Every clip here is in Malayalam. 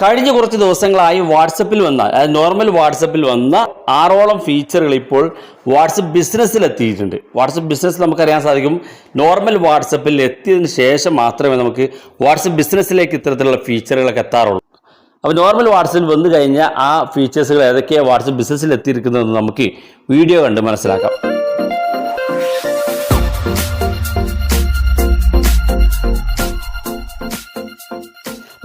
കഴിഞ്ഞ കുറച്ച് ദിവസങ്ങളായി വാട്സപ്പിൽ വന്ന അതായത് നോർമൽ വാട്സപ്പിൽ വന്ന ആറോളം ഫീച്ചറുകൾ ഇപ്പോൾ വാട്സപ്പ് ബിസിനസ്സിൽ എത്തിയിട്ടുണ്ട്. വാട്സപ്പ് ബിസിനസ് നമുക്കറിയാൻ സാധിക്കും. നോർമൽ വാട്സപ്പിൽ എത്തിയതിന് ശേഷം മാത്രമേ നമുക്ക് വാട്സപ്പ് ബിസിനസ്സിലേക്ക് ഇത്തരത്തിലുള്ള ഫീച്ചറുകളൊക്കെ എത്താറുള്ളൂ. അപ്പോൾ നോർമൽ വാട്സപ്പിൽ വന്നു കഴിഞ്ഞാൽ ആ ഫീച്ചേഴ്സുകൾ ഏതൊക്കെയാണ് വാട്സപ്പ് ബിസിനസ്സിൽ എത്തിയിരിക്കുന്നതെന്ന് നമുക്ക് വീഡിയോ കണ്ട് മനസ്സിലാക്കാം.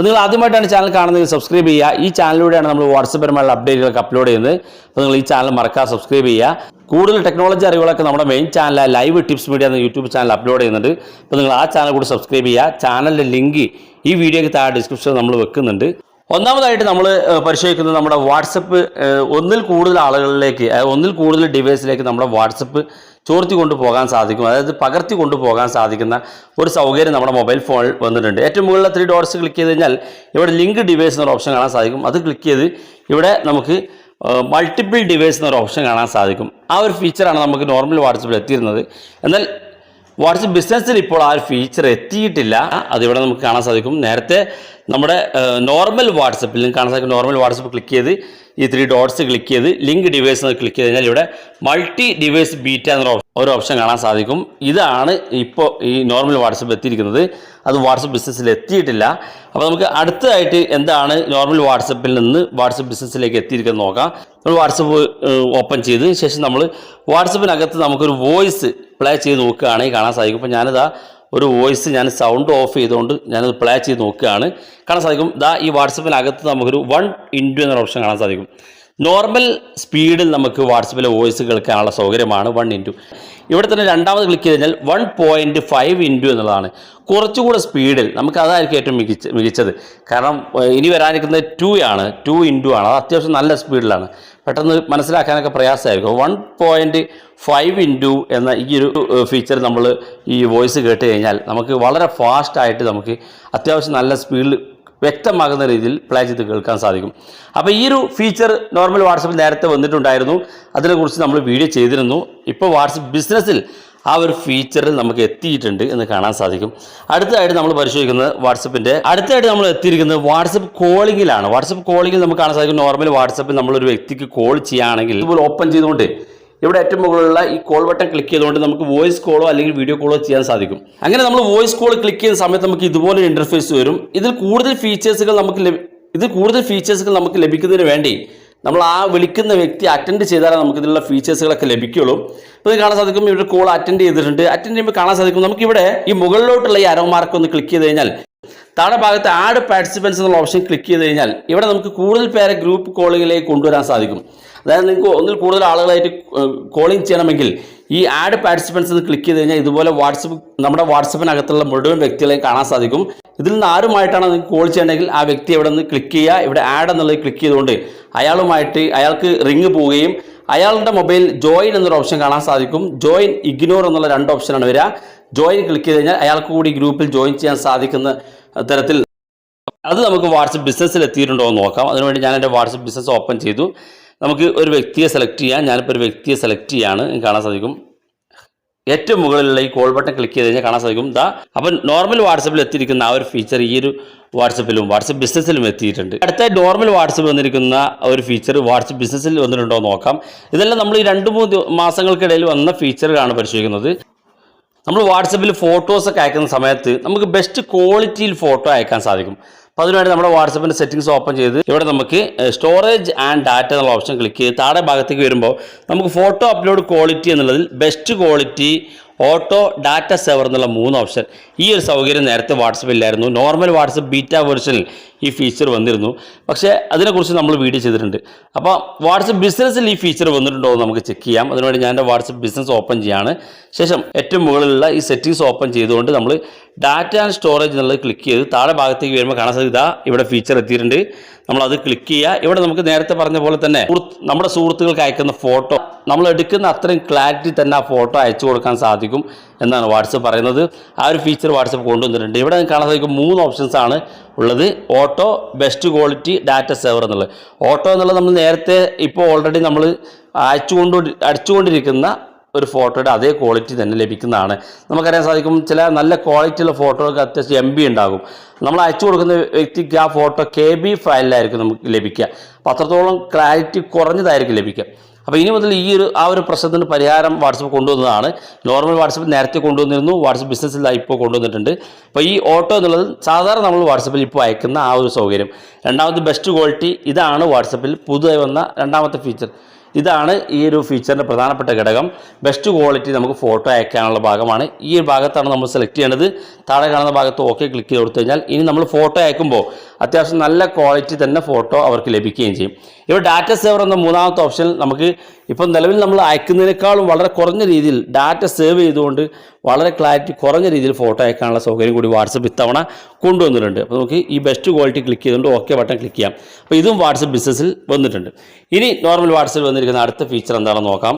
അപ്പോൾ നിങ്ങൾ ആദ്യമായിട്ടാണ് ചാനൽ കാണുന്നതെങ്കിൽ സബ്സ്ക്രൈബ് ചെയ്യുക. ഈ ചാനലിലൂടെയാണ് നമ്മൾ വാട്സപ്പ് പരമായുള്ള അപ്ലോഡ് ചെയ്യുന്നത്. അപ്പോൾ നിങ്ങൾ ഈ ചാനൽ മറക്കാതെ സബ്സ്ക്രൈബ് ചെയ്യുക. കൂടുതൽ ടെക്നോളജി അറിവുകളൊക്കെ നമ്മുടെ main channel live tips media എന്ന യൂട്യൂബ് ചാനൽ അപ്ലോഡ് ചെയ്യുന്നുണ്ട്. അപ്പോൾ നിങ്ങൾ ആ ചാനൽ കൂടി സബ്സ്ക്രൈബ് ചെയ്യുക. ചാനലിന്റെ ലിങ്ക് ഈ വീഡിയോയ്ക്ക് താഴെ ഡിസ്ക്രിപ്ഷനിൽ നമ്മൾ വെക്കുന്നുണ്ട്. ഒന്നാമതായിട്ട് നമ്മൾ പരിശോധിക്കുന്നത് നമ്മുടെ വാട്സപ്പ് ഒന്നിൽ കൂടുതൽ ആളുകളിലേക്ക് ഒന്നിൽ കൂടുതൽ ഡിവൈസിലേക്ക് നമ്മുടെ വാട്സപ്പ് ചോർത്തി കൊണ്ടുപോകാൻ സാധിക്കും. അതായത് പകർത്തി കൊണ്ടുപോകാൻ സാധിക്കുന്ന ഒരു സൗകര്യം നമ്മുടെ മൊബൈൽ ഫോണിൽ വന്നിട്ടുണ്ട്. ഏറ്റവും മുകളിലെ ത്രീ ഡോട്ട്സ് ക്ലിക്ക് ചെയ്ത് കഴിഞ്ഞാൽ ഇവിടെ ലിങ്ക് ഡിവൈസ് എന്നൊരു ഓപ്ഷൻ കാണാൻ സാധിക്കും. അത് ക്ലിക്ക് ചെയ്ത് ഇവിടെ നമുക്ക് മൾട്ടിപ്പിൾ ഡിവൈസ് എന്നൊരു ഓപ്ഷൻ കാണാൻ സാധിക്കും. ആ ഒരു ഫീച്ചറാണ് നമുക്ക് നോർമൽ വാട്സപ്പിൽ എത്തിയിരുന്നത്. എന്നാൽ വാട്സപ്പ് ബിസിനസ്സിൽ ഇപ്പോൾ ആ ഒരു ഫീച്ചർ എത്തിയിട്ടില്ല. അതിവിടെ നമുക്ക് കാണാൻ സാധിക്കും. നേരത്തെ നമ്മുടെ നോർമൽ വാട്സപ്പിൽ കാണാൻ സാധിക്കും. നോർമൽ വാട്സപ്പ് ക്ലിക്ക് ചെയ്ത് ഈ ത്രീ ഡോട്ട്സ് ക്ലിക്ക് ചെയ്ത് ലിങ്ക് ഡിവൈസ് എന്ന് ക്ലിക്ക് ചെയ്ത് കഴിഞ്ഞാൽ ഇവിടെ മൾട്ടി ഡിവൈസ് ബീറ്റ ഓപ്ഷൻ- ഒരു ഓപ്ഷൻ കാണാൻ സാധിക്കും. ഇതാണ് ഇപ്പോൾ ഈ നോർമൽ വാട്സപ്പ് എത്തിയിരിക്കുന്നത്. അത് വാട്സപ്പ് ബിസിനസ്സിൽ എത്തിയിട്ടില്ല. അപ്പോൾ നമുക്ക് അടുത്തതായിട്ട് എന്താണ് നോർമൽ വാട്സപ്പിൽ നിന്ന് വാട്സപ്പ് ബിസിനസ്സിലേക്ക് എത്തിയിരിക്കുന്നത് നോക്കാം. നമ്മൾ വാട്സപ്പ് ഓപ്പൺ ചെയ്ത് ശേഷം നമ്മൾ വാട്സപ്പിനകത്ത് നമുക്കൊരു വോയിസ് പ്ലേ ചെയ്ത് നോക്കുകയാണെങ്കിൽ കാണാൻ സാധിക്കും. ഇപ്പോൾ ഞാനിതാ ഒരു വോയിസ് ഞാൻ സൗണ്ട് ഓഫ് ചെയ്തുകൊണ്ട് ഞാനത് പ്ലേ ചെയ്ത് നോക്കുകയാണ്. കാണാൻ സാധിക്കും. ദാ ഈ വാട്സപ്പിനകത്ത് നമുക്കൊരു വൺ ഇന്റു എന്നൊരു ഓപ്ഷൻ കാണാൻ സാധിക്കും. നോർമൽ സ്പീഡിൽ നമുക്ക് വാട്സപ്പിലെ വോയിസ് കേൾക്കാനുള്ള സൗകര്യമാണ് വൺ ഇന്റു ഇവിടെ തന്നെ രണ്ടാമത് ക്ലിക്ക് ചെയ്ത് കഴിഞ്ഞാൽ വൺ പോയിന്റ് ഫൈവ് ഇന്റു എന്നുള്ളതാണ്. കുറച്ചുകൂടെ സ്പീഡിൽ നമുക്ക് അതായിരിക്കും ഏറ്റവും മികച്ച മികച്ചത്. കാരണം ഇനി വരാനിരിക്കുന്നത് ടു ആണ്. ടു ഇന്റു ആണ്. അത് അത്യാവശ്യം നല്ല സ്പീഡിലാണ്. പെട്ടെന്ന് മനസ്സിലാക്കാനൊക്കെ പ്രയാസമായിരിക്കും. വൺ പോയിന്റ് ഫൈവ് ഇന്റു എന്ന ഈ ഒരു ഫീച്ചർ നമ്മൾ ഈ വോയിസ് കേട്ട് കഴിഞ്ഞാൽ നമുക്ക് വളരെ ഫാസ്റ്റായിട്ട് നമുക്ക് അത്യാവശ്യം നല്ല സ്പീഡിൽ വ്യക്തമാകുന്ന രീതിയിൽ പ്ലേ ചെയ്ത് കേൾക്കാൻ സാധിക്കും. അപ്പോൾ ഈ ഒരു ഫീച്ചർ നോർമൽ വാട്സപ്പിൽ നേരത്തെ വന്നിട്ടുണ്ടായിരുന്നു. അതിനെക്കുറിച്ച് നമ്മൾ വീഡിയോ ചെയ്തിരുന്നു. ഇപ്പോൾ വാട്സപ്പ് ബിസിനസ്സിൽ ആ ഒരു ഫീച്ചറിൽ നമുക്ക് എത്തിയിട്ടുണ്ട് എന്ന് കാണാൻ സാധിക്കും. അടുത്തതായിട്ട് നമ്മൾ പരിശോധിക്കുന്നത് വാട്സപ്പിന്റെ അടുത്തതായിട്ട് നമ്മൾ എത്തിയിരിക്കുന്നത് വാട്സപ്പ് കോളിങ്ങിലാണ് വാട്സപ്പ് കോളിങ്ങിൽ നമുക്ക് കാണാൻ സാധിക്കും. നോർമൽ വാട്സപ്പിൽ നമ്മളൊരു വ്യക്തിക്ക് കോൾ ചെയ്യുകയാണെങ്കിൽ ഇതുപോലെ ഓപ്പൺ ചെയ്തുകൊണ്ട് ഇവിടെ ഏറ്റവും മുകളിലുള്ള ഈ കോൾ ബട്ടൺ ക്ലിക്ക് ചെയ്തുകൊണ്ട് നമുക്ക് വോയിസ് കോളോ അല്ലെങ്കിൽ വീഡിയോ കോളോ ചെയ്യാൻ സാധിക്കും. അങ്ങനെ നമ്മൾ വോയിസ് കോൾ ക്ലിക്ക് ചെയ്യുന്ന സമയത്ത് നമുക്ക് ഇതുപോലെ ഇന്റർഫേസ് വരും. ഇതിൽ കൂടുതൽ ഫീച്ചേഴ്സുകൾ നമുക്ക് ഇതിൽ കൂടുതൽ ഫീച്ചേഴ്സുകൾ നമുക്ക് ലഭിക്കുന്നതിന് വേണ്ടി നമ്മൾ ആ വിളിക്കുന്ന വ്യക്തി അറ്റൻഡ് ചെയ്താലേ നമുക്ക് ഇതിലുള്ള ഫീച്ചേഴ്സുകളൊക്കെ ലഭിക്കുള്ളൂ. അപ്പോൾ ഇത് കാണാൻ സാധിക്കും ഇവിടെ കോൾ അറ്റൻഡ് ചെയ്തിട്ടുണ്ട്. അറ്റൻഡ് ചെയ്യുമ്പോൾ കാണാൻ സാധിക്കും. നമുക്കിവിടെ ഈ മുകളിലോട്ടുള്ള ഈ അരോ മാർക്ക് ഒന്ന് ക്ലിക്ക് ചെയ്ത് കഴിഞ്ഞാൽ താഴെ ഭാഗത്ത് ആഡ് പാർട്ടിസിപ്പൻസ് എന്നുള്ള ഓപ്ഷൻ ക്ലിക്ക് ചെയ്ത് കഴിഞ്ഞാൽ ഇവിടെ നമുക്ക് കൂടുതൽ പേരെ ഗ്രൂപ്പ് കോളുകളിലേക്ക് കൊണ്ടുവരാൻ സാധിക്കും. അതായത് നിങ്ങൾക്ക് ഒന്നിൽ കൂടുതൽ ആളുകളായിട്ട് കോളിംഗ് ചെയ്യണമെങ്കിൽ ഈ ആഡ് പാർട്ടിസിപ്പൻസ് എന്ന് ക്ലിക്ക് ചെയ്ത് കഴിഞ്ഞാൽ ഇതുപോലെ വാട്സപ്പ് നമ്മുടെ വാട്സപ്പിനകത്തുള്ള മുഴുവൻ വ്യക്തികളെ കാണാൻ സാധിക്കും. ഇതിൽ നിന്ന് ആരുമായിട്ടാണ് നിങ്ങൾക്ക് കോൾ ചെയ്യണമെങ്കിൽ ആ വ്യക്തി ഇവിടെ നിന്ന് ക്ലിക്ക് ചെയ്യുക. ഇവിടെ ആഡ് എന്നുള്ളത് ക്ലിക്ക് ചെയ്തുകൊണ്ട് അയാളുമായിട്ട് അയാൾക്ക് റിങ് പോവുകയും അയാളുടെ മൊബൈൽ ജോയിൻ എന്നൊരു ഓപ്ഷൻ കാണാൻ സാധിക്കും. ജോയിൻ ഇഗ്നോർ എന്നുള്ള രണ്ട് ഓപ്ഷനാണ് വരിക. ജോയിൻ ക്ലിക്ക് ചെയ്ത് കഴിഞ്ഞാൽ അയാൾക്ക് കൂടി ഗ്രൂപ്പിൽ ജോയിൻ ചെയ്യാൻ സാധിക്കുന്ന തരത്തിൽ അത് നമുക്ക് വാട്സപ്പ് ബിസിനസ്സിൽ എത്തിയിട്ടുണ്ടോ എന്ന് നോക്കാം. അതിനുവേണ്ടി ഞാൻ എന്റെ വാട്സപ്പ് ബിസിനസ് ഓപ്പൺ ചെയ്തു. നമുക്ക് ഒരു വ്യക്തിയെ സെലക്ട് ചെയ്യാം. ഞാനിപ്പോൾ ഒരു വ്യക്തിയെ സെലക്ട് ചെയ്യാണ്. കാണാൻ സാധിക്കും. ഏറ്റവും മുകളിലുള്ള ഈ കോൾ ബട്ടൺ ക്ലിക്ക് ചെയ്ത് കഴിഞ്ഞാൽ കാണാൻ സാധിക്കും. ദാ അപ്പം നോർമൽ വാട്സപ്പിൽ എത്തിയിരിക്കുന്ന ആ ഒരു ഫീച്ചർ ഈ ഒരു വാട്സപ്പിലും വാട്സപ്പ് ബിസിനസ്സിലും എത്തിയിട്ടുണ്ട്. അടുത്ത നോർമൽ വാട്സപ്പ് വന്നിരിക്കുന്ന ഒരു ഫീച്ചർ വാട്സപ്പ് ബിസിനസ്സിൽ വന്നിട്ടുണ്ടോ നോക്കാം. ഇതെല്ലാം നമ്മൾ ഈ രണ്ട് മൂന്ന് മാസങ്ങൾക്കിടയിൽ വന്ന ഫീച്ചറുകളാണ് പരിശോധിക്കുന്നത്. നമ്മൾ വാട്സപ്പിൽ ഫോട്ടോസൊക്കെ അയക്കുന്ന സമയത്ത് നമുക്ക് ബെസ്റ്റ് ക്വാളിറ്റിയിൽ ഫോട്ടോ അയക്കാൻ സാധിക്കും. അപ്പോൾ അതിനുവേണ്ടി നമ്മുടെ വാട്സപ്പിന്റെ സെറ്റിംഗ്സ് ഓപ്പൺ ചെയ്ത് ഇവിടെ നമുക്ക് സ്റ്റോറേജ് ആൻഡ് ഡാറ്റ എന്നുള്ള ഓപ്ഷൻ ക്ലിക്ക് ചെയ്ത് താഴെ ഭാഗത്തേക്ക് വരുമ്പോൾ നമുക്ക് ഫോട്ടോ അപ്ലോഡ് ക്വാളിറ്റി എന്നുള്ളതിൽ best quality auto data saver എന്നുള്ള മൂന്ന് ഓപ്ഷൻ. ഈ ഒരു സൗകര്യം നേരത്തെ വാട്സപ്പില്ലായിരുന്നു നോർമൽ വാട്സപ്പ് ബീറ്റ വേർഷനിൽ ഈ ഫീച്ചർ വന്നിരുന്നു. പക്ഷേ അതിനെക്കുറിച്ച് നമ്മൾ വീഡിയോ ചെയ്തിട്ടുണ്ട്. അപ്പോൾ വാട്സപ്പ് ബിസിനസ്സിൽ ഈ ഫീച്ചർ വന്നിട്ടുണ്ടോ എന്ന് നമുക്ക് ചെക്ക് ചെയ്യാം. അതിനുവേണ്ടി ഞാൻ എന്റെ വാട്സപ്പ് ബിസിനസ് ഓപ്പൺ ചെയ്യാണ്. ശേഷം ഏറ്റവും മുകളിലുള്ള ഈ സെറ്റിങ്സ് ഓപ്പൺ ചെയ്തുകൊണ്ട് നമ്മൾ ഡാറ്റ ആൻഡ് സ്റ്റോറേജ് എന്നുള്ളത് ക്ലിക്ക് ചെയ്ത് താഴെ ഭാഗത്തേക്ക് വരുമ്പോൾ കാണാൻ ഇതാ ഇവിടെ ഫീച്ചർ എത്തിയിട്ടുണ്ട്. നമ്മളത് ക്ലിക്ക് ചെയ്യുക. ഇവിടെ നമുക്ക് നേരത്തെ പറഞ്ഞ പോലെ തന്നെ നമ്മുടെ സുഹൃത്തുക്കൾക്ക് അയക്കുന്ന ഫോട്ടോ നമ്മൾ എടുക്കുന്ന അത്രയും ക്ലാരിറ്റി തന്നെ ആ ഫോട്ടോ അയച്ചു കൊടുക്കാൻ സാധിക്കും. എന്നാണ് വാട്സപ്പ് പറയുന്നത്. ആ ഒരു ഫീച്ചർ വാട്സപ്പ് കൊണ്ടുവന്നിട്ടുണ്ട്. ഇവിടെ കാണാൻ സാധിക്കും മൂന്ന് ഓപ്ഷൻസ് ആണ് ഉള്ളത്. Auto best quality data saver എന്നുള്ളത്. ഓട്ടോ എന്നുള്ളത് നമ്മൾ നേരത്തെ ഇപ്പോൾ ഓൾറെഡി നമ്മൾ അയച്ചുകൊണ്ട് അടിച്ചുകൊണ്ടിരിക്കുന്ന ഒരു ഫോട്ടോയുടെ അതേ ക്വാളിറ്റി തന്നെ ലഭിക്കുന്നതാണ്. നമുക്കറിയാൻ സാധിക്കും ചില നല്ല ക്വാളിറ്റിയുള്ള ഫോട്ടോകൾക്ക് അത്യാവശ്യം എം ബി ഉണ്ടാകും. നമ്മൾ അയച്ചു കൊടുക്കുന്ന വ്യക്തിക്ക് ആ ഫോട്ടോ കെ ബി ഫയലിലായിരിക്കും നമുക്ക് ലഭിക്കുക. അപ്പോൾ അത്രത്തോളം ക്ലാരിറ്റി കുറഞ്ഞതായിരിക്കും ലഭിക്കുക. അപ്പോൾ ഇനി മുതൽ ഈ ഒരു ആ ഒരു പ്രശ്നത്തിന് പരിഹാരം വാട്സപ്പ് കൊണ്ടുവന്നതാണ്. നോർമൽ വാട്സപ്പ് നേരത്തെ കൊണ്ടുവന്നിരുന്നു. വാട്സപ്പ് ബിസിനസ്സിൽ ഇപ്പോൾ കൊണ്ടുവന്നിട്ടുണ്ട്. അപ്പോൾ ഈ ഓട്ടോ എന്നുള്ളത് സാധാരണ നമ്മൾ വാട്സപ്പിൽ ഇപ്പോൾ അയക്കുന്ന ആ ഒരു സൗകര്യം. രണ്ടാമത് ബെസ്റ്റ് ക്വാളിറ്റി ഇതാണ് വാട്സപ്പിൽ പുതുതായി വന്ന രണ്ടാമത്തെ ഫീച്ചർ ഇതാണ് ഈ ഒരു ഫീച്ചറിന്റെ പ്രധാനപ്പെട്ട ഘടകം. ബെസ്റ്റ് ക്വാളിറ്റി നമുക്ക് ഫോട്ടോ അയക്കാനുള്ള ഭാഗമാണ്. ഈ ഒരു ഭാഗത്താണ് നമ്മൾ സെലക്ട് ചെയ്യേണ്ടത്. താഴെ കാണുന്ന ഭാഗത്ത് ഓക്കെ ക്ലിക്ക് ചെയ്ത് കൊടുത്തു കഴിഞ്ഞാൽ ഇനി നമ്മൾ ഫോട്ടോ അയക്കുമ്പോൾ അത്യാവശ്യം നല്ല ക്വാളിറ്റി തന്നെ ഫോട്ടോ അവർക്ക് ലഭിക്കുകയും ചെയ്യും. ഇവിടെ ഡാറ്റ സേവർ എന്ന മൂന്നാമത്തെ ഓപ്ഷൻ നമുക്ക് ഇപ്പം നിലവിൽ നമ്മൾ അയക്കുന്നതിനേക്കാളും വളരെ കുറഞ്ഞ രീതിയിൽ ഡാറ്റ സേവ് ചെയ്തുകൊണ്ട് വളരെ ക്ലാരിറ്റി കുറഞ്ഞ രീതിയിൽ ഫോട്ടോ അയക്കാനുള്ള സൗകര്യം കൂടി വാട്സപ്പ് ഇത്തവണ കൊണ്ടുവന്നിട്ടുണ്ട്. അപ്പോൾ നമുക്ക് ഈ ബെസ്റ്റ് ക്വാളിറ്റി ക്ലിക്ക് ചെയ്തുകൊണ്ട് ഓക്കെ ബട്ടൺ ക്ലിക്ക് ചെയ്യാം. അപ്പോൾ ഇതും വാട്സപ്പ് ബിസിനസ്സിൽ വന്നിട്ടുണ്ട്. ഇനി നോർമൽ വാട്സപ്പിൽ വന്നിരിക്കുന്ന അടുത്ത ഫീച്ചർ എന്താണെന്ന് നോക്കാം.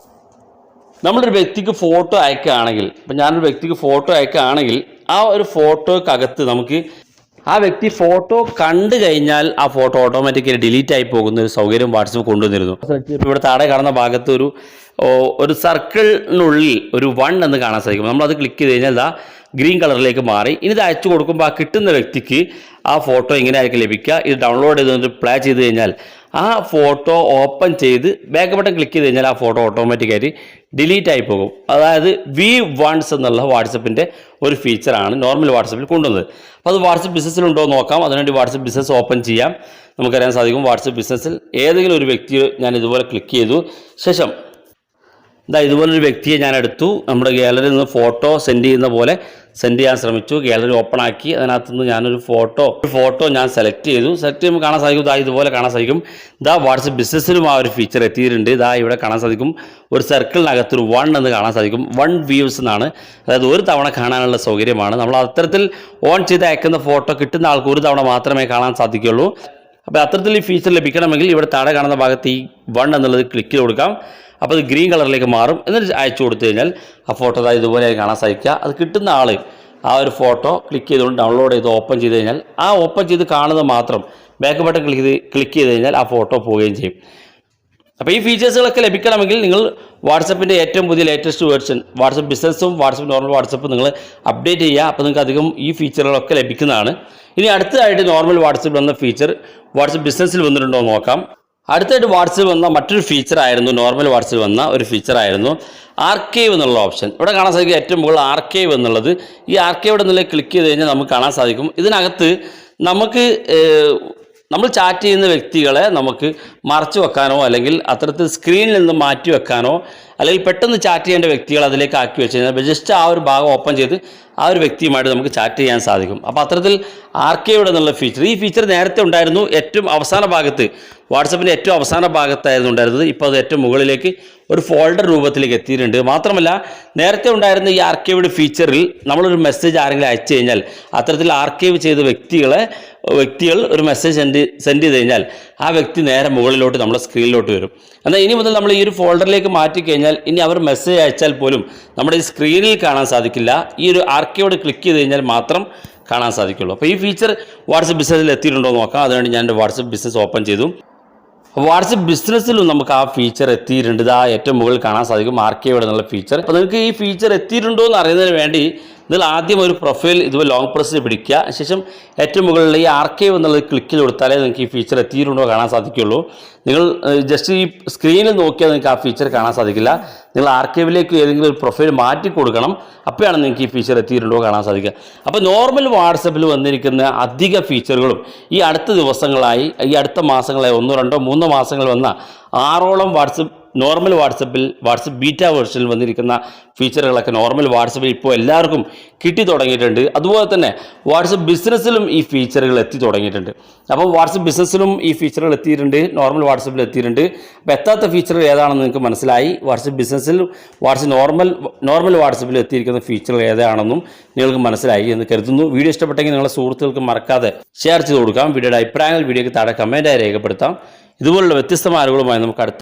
നമ്മളൊരു വ്യക്തിക്ക് ഫോട്ടോ അയക്കുകയാണെങ്കിൽ ഇപ്പം ഞാനൊരു വ്യക്തിക്ക് ഫോട്ടോ അയക്കുകയാണെങ്കിൽ ആ ഒരു ഫോട്ടോക്കകത്ത് നമുക്ക് ആ വ്യക്തി ഫോട്ടോ കണ്ടു കഴിഞ്ഞാൽ ആ ഫോട്ടോ ഓട്ടോമാറ്റിക്കലി ഡിലീറ്റ് ആയി പോകുന്ന ഒരു സൗകര്യം വാട്സപ്പ് കൊണ്ടുവന്നിരുന്നു. ഇവിടെ താഴെ കാണുന്ന ഭാഗത്ത് ഒരു ഒരു സർക്കിളിനുള്ളിൽ ഒരു വൺ എന്ന് കാണാൻ സാധിക്കും. നമ്മളത് ക്ലിക്ക് ചെയ്ത് കഴിഞ്ഞാൽ ഇതാ ഗ്രീൻ കളറിലേക്ക് മാറി. ഇനി ഇത് അയച്ചു കൊടുക്കുമ്പോൾ ആ കിട്ടുന്ന വ്യക്തിക്ക് ആ ഫോട്ടോ ഇങ്ങനെ ആയിരിക്കും ലഭിക്കുക. ഇത് ഡൗൺലോഡ് ചെയ്ത് പ്ലേ ചെയ്ത് കഴിഞ്ഞാൽ ആ ഫോട്ടോ ഓപ്പൺ ചെയ്ത് ബാക്ക് ബട്ടൺ ക്ലിക്ക് ചെയ്ത് കഴിഞ്ഞാൽ ആ ഫോട്ടോ ഓട്ടോമാറ്റിക്കായിട്ട് ഡിലീറ്റ് ആയി പോകും. അതായത് വി വൺസ് എന്നുള്ള വാട്സപ്പിന്റെ ഒരു ഫീച്ചറാണ് നോർമൽ വാട്സപ്പിൽ കൊണ്ടുവന്നത്. അപ്പോൾ അത് വാട്സപ്പ് ബിസിനസ്സിലുണ്ടോ നോക്കാം. അതിനുവേണ്ടി വാട്സപ്പ് ബിസിനസ് ഓപ്പൺ ചെയ്യാം. നമുക്കറിയാൻ സാധിക്കും വാട്സപ്പ് ബിസിനസ്സിൽ ഏതെങ്കിലും ഒരു വ്യക്തി ഞാൻ ഇതുപോലെ ക്ലിക്ക് ചെയ്തു. ശേഷം ഇതാ ഇതുപോലൊരു വ്യക്തിയെ ഞാൻ എടുത്തു നമ്മുടെ ഗാലറിയിൽ നിന്ന് ഫോട്ടോ സെൻഡ് ചെയ്യുന്ന പോലെ സെൻഡ് ചെയ്യാൻ ശ്രമിച്ചു. ഗാലറി ഓപ്പൺ ആക്കി അതിനകത്ത് നിന്ന് ഞാനൊരു ഫോട്ടോ ഒരു ഫോട്ടോ ഞാൻ സെലക്ട് ചെയ്തു. സെലക്ട് ചെയ്യുമ്പോൾ കാണാൻ സാധിക്കും ഇതാ ഇതുപോലെ കാണാൻ സാധിക്കും. ഇതാ വാട്സപ്പ് ബിസിനസ്സിലും ആ ഒരു ഫീച്ചർ എത്തിയിട്ടുണ്ട്. ഇതാ ഇവിടെ കാണാൻ സാധിക്കും. ഒരു സർക്കിളിനകത്തൊരു വൺ എന്ന് കാണാൻ സാധിക്കും. വൺ വ്യൂസ് എന്നാണ്. അതായത് ഒരു തവണ കാണാനുള്ള സൗകര്യമാണ്. നമ്മൾ അത്തരത്തിൽ ഓൺ ചെയ്ത് അയക്കുന്ന ഫോട്ടോ കിട്ടുന്ന ആൾക്ക് ഒരു തവണ മാത്രമേ കാണാൻ സാധിക്കുകയുള്ളൂ. അപ്പോൾ അത്തരത്തിൽ ഈ ഫീച്ചർ ലഭിക്കണമെങ്കിൽ ഇവിടെ താഴെ കാണുന്ന ഭാഗത്ത് ഈ വൺ എന്നുള്ളത് ക്ലിക്ക് ചെയ്ത് കൊടുക്കാം. അപ്പോൾ അത് ഗ്രീൻ കളറിലേക്ക് മാറും. എന്നിട്ട് അയച്ചു കൊടുത്തു കഴിഞ്ഞാൽ ആ ഫോട്ടോ അതായത് ഇതുപോലെ കാണാൻ സാധിക്കുക. അത് കിട്ടുന്ന ആൾ ആ ഒരു ഫോട്ടോ ക്ലിക്ക് ചെയ്തുകൊണ്ട് ഡൗൺലോഡ് ചെയ്ത് ഓപ്പൺ ചെയ്ത് കഴിഞ്ഞാൽ ആ ഓപ്പൺ ചെയ്ത് കാണുന്നത് മാത്രം ബാക്ക് ബട്ടൺ ക്ലിക്ക് ചെയ്ത് ക്ലിക്ക് ചെയ്ത് കഴിഞ്ഞാൽ ആ ഫോട്ടോ പോവുകയും ചെയ്യും. അപ്പോൾ ഈ ഫീച്ചേഴ്സുകളൊക്കെ ലഭിക്കണമെങ്കിൽ നിങ്ങൾ വാട്സപ്പിന്റെ ഏറ്റവും പുതിയ ലേറ്റസ്റ്റ് വേർഷൻ വാട്സപ്പ് ബിസിനസ്സും വാട്സപ്പ് നോർമൽ വാട്സപ്പും നിങ്ങൾ അപ്ഡേറ്റ് ചെയ്യുക. അപ്പോൾ നിങ്ങൾക്ക് അധികം ഈ ഫീച്ചറുകളൊക്കെ ലഭിക്കുന്നതാണ്. ഇനി അടുത്തതായിട്ട് നോർമൽ വാട്സപ്പിൽ വന്ന ഫീച്ചർ വാട്സപ്പ് ബിസിനസ്സിൽ വന്നിട്ടുണ്ടോ നോക്കാം. അടുത്തായിട്ട് വാട്സപ്പ് വന്ന മറ്റൊരു ഫീച്ചർ ആയിരുന്നു നോർമൽ വാട്സപ്പ് വന്ന ഒരു ഫീച്ചർ ആയിരുന്നു ആർക്കൈവ് എന്നുള്ള ഓപ്ഷൻ ഇവിടെ കാണാൻ സാധിക്കും ഏറ്റവും മുകളിൽ ആർക്കൈവ് എന്നുള്ളത്. ഈ ആർക്കൈവ് എന്നുള്ള ക്ലിക്ക് ചെയ്ത് കഴിഞ്ഞാൽ നമുക്ക് കാണാൻ സാധിക്കും. ഇതിനകത്ത് നമുക്ക് നമ്മൾ ചാറ്റ് ചെയ്യുന്ന വ്യക്തികളെ നമുക്ക് മറച്ചു വെക്കാനോ അല്ലെങ്കിൽ അത്തരത്തിൽ സ്ക്രീനിൽ നിന്ന് മാറ്റി വെക്കാനോ അല്ലെങ്കിൽ പെട്ടെന്ന് ചാറ്റ് ചെയ്യേണ്ട വ്യക്തികൾ അതിലേക്ക് ആക്കി വെച്ച് കഴിഞ്ഞാൽ ജസ്റ്റ് ആ ഒരു ഭാഗം ഓപ്പൺ ചെയ്ത് ആ ഒരു വ്യക്തിയുമായിട്ട് നമുക്ക് ചാറ്റ് ചെയ്യാൻ സാധിക്കും. അപ്പോൾ അത്തരത്തിൽ ആർക്കേവിടെ എന്നുള്ള ഫീച്ചർ ഈ ഫീച്ചർ നേരത്തെ ഉണ്ടായിരുന്നു ഏറ്റവും അവസാന ഭാഗത്ത്. വാട്സപ്പിന്റെ ഏറ്റവും അവസാന ഭാഗത്തായിരുന്നു ഉണ്ടായിരുന്നത്. ഇപ്പോൾ അത് ഏറ്റവും മുകളിലേക്ക് ഒരു ഫോൾഡർ രൂപത്തിലേക്ക് എത്തിയിട്ടുണ്ട്. മാത്രമല്ല നേരത്തെ ഉണ്ടായിരുന്ന ഈ ആർക്കൈവ്ഡ് ഫീച്ചറിൽ നമ്മളൊരു മെസ്സേജ് ആരെങ്കിലും അയച്ചു കഴിഞ്ഞാൽ അത്തരത്തിൽ ആർക്കൈവ് ചെയ്ത വ്യക്തികളെ വ്യക്തികൾ ഒരു മെസ്സേജ് സെൻഡ് സെൻഡ് ചെയ്ത് കഴിഞ്ഞാൽ ആ വ്യക്തി നേരെ മുകളിലോട്ട് നമ്മുടെ സ്ക്രീനിലോട്ട് വരും. എന്നാൽ ഇനി മുതൽ നമ്മൾ ഈ ഒരു ഫോൾഡറിലേക്ക് മാറ്റി കഴിഞ്ഞാൽ ഇനി അവർ മെസ്സേജ് അയച്ചാൽ പോലും നമ്മുടെ ഈ സ്ക്രീനിൽ കാണാൻ സാധിക്കില്ല. ഈ ഒരു ആർക്കൈവോട് ക്ലിക്ക് ചെയ്ത് കഴിഞ്ഞാൽ മാത്രം കാണാൻ സാധിക്കുള്ളൂ. അപ്പോൾ ഈ ഫീച്ചർ വാട്സപ്പ് ബിസിനസ്സിൽ എത്തിയിട്ടുണ്ടോ എന്ന് നോക്കാം. അതുകൊണ്ട് ഞാൻ എന്റെ വാട്സപ്പ് ബിസിനസ് ഓപ്പൺ ചെയ്തു. വാട്സപ്പ് ബിസിനസ്സിലും നമുക്ക് ആ ഫീച്ചർ എത്തിയിട്ടുണ്ട്. ഇതാ ഏറ്റവും മുകളിൽ കാണാൻ സാധിക്കും. ആർക്കിയോട് എന്നുള്ള ഫീച്ചർ അപ്പോൾ നിങ്ങൾക്ക് ഈ ഫീച്ചർ എത്തിയിട്ടുണ്ടോ എന്ന് അറിയുന്നതിന് വേണ്ടി നിങ്ങൾ ആദ്യം ഒരു പ്രൊഫൈൽ ഇതുപോലെ ലോങ് പ്രസ്സിൽ പിടിക്കുക. ശേഷം ഏറ്റവും മുകളിൽ ഈ ആർക്കൈവ് എന്നുള്ളത് ക്ലിക്ക് ചെയ്ത് കൊടുത്താലേ നിങ്ങൾക്ക് ഈ ഫീച്ചർ എത്തിയിട്ടുണ്ടോ കാണാൻ സാധിക്കുള്ളൂ. നിങ്ങൾ ജസ്റ്റ് ഈ സ്ക്രീനിൽ നോക്കിയാൽ നിങ്ങൾക്ക് ആ ഫീച്ചർ കാണാൻ സാധിക്കില്ല. നിങ്ങൾ ആർക്കൈവിലേക്ക് ഏതെങ്കിലും ഒരു പ്രൊഫൈൽ മാറ്റി കൊടുക്കണം. അപ്പോഴാണ് നിങ്ങൾക്ക് ഈ ഫീച്ചർ എത്തിയിട്ടുണ്ടോ കാണാൻ സാധിക്കുക. അപ്പോൾ നോർമൽ വാട്സപ്പിൽ വന്നിരിക്കുന്ന അധിക ഫീച്ചറുകളും ഈ അടുത്ത ദിവസങ്ങളായി ഈ അടുത്ത മാസങ്ങളായി ഒന്നോ രണ്ടോ മൂന്നോ മാസങ്ങൾ വന്ന ആറോളം വാട്സപ്പ് നോർമൽ വാട്സപ്പിൽ വാട്സപ്പ് ബീറ്റ വേർഷനിൽ വന്നിരിക്കുന്ന ഫീച്ചറുകളൊക്കെ നോർമൽ വാട്സപ്പിൽ ഇപ്പോൾ എല്ലാവർക്കും കിട്ടി തുടങ്ങിയിട്ടുണ്ട്. അതുപോലെ തന്നെ വാട്സപ്പ് ബിസിനസ്സിലും ഈ ഫീച്ചറുകൾ എത്തി തുടങ്ങിയിട്ടുണ്ട്. അപ്പോൾ വാട്സപ്പ് ബിസിനസ്സിലും ഈ ഫീച്ചറുകൾ എത്തിയിട്ടുണ്ട് നോർമൽ വാട്സപ്പിൽ എത്തിയിട്ടുണ്ട്. അപ്പോൾ എത്താത്ത ഫീച്ചറുകൾ ഏതാണെന്ന് നിങ്ങൾക്ക് മനസ്സിലായി. വാട്സപ്പ് ബിസിനസ്സിൽ വാട്സപ്പ് നോർമൽ നോർമൽ വാട്സപ്പിൽ എത്തിയിരിക്കുന്ന ഫീച്ചറുകൾ ഏതാണെന്നും നിങ്ങൾക്ക് മനസ്സിലായി എന്ന് കരുതുന്നു. വീഡിയോ ഇഷ്ടപ്പെട്ടെങ്കിൽ നിങ്ങളുടെ സുഹൃത്തുക്കൾക്ക് മറക്കാതെ ഷെയർ ചെയ്ത് കൊടുക്കാം. വീഡിയോയുടെ അഭിപ്രായങ്ങൾ വീഡിയോയ്ക്ക് താഴെ കമന്റായി രേഖപ്പെടുത്താം. ഇതുപോലുള്ള വ്യത്യസ്തമായ അറിവുകളുമായി നമുക്ക് അടുത്ത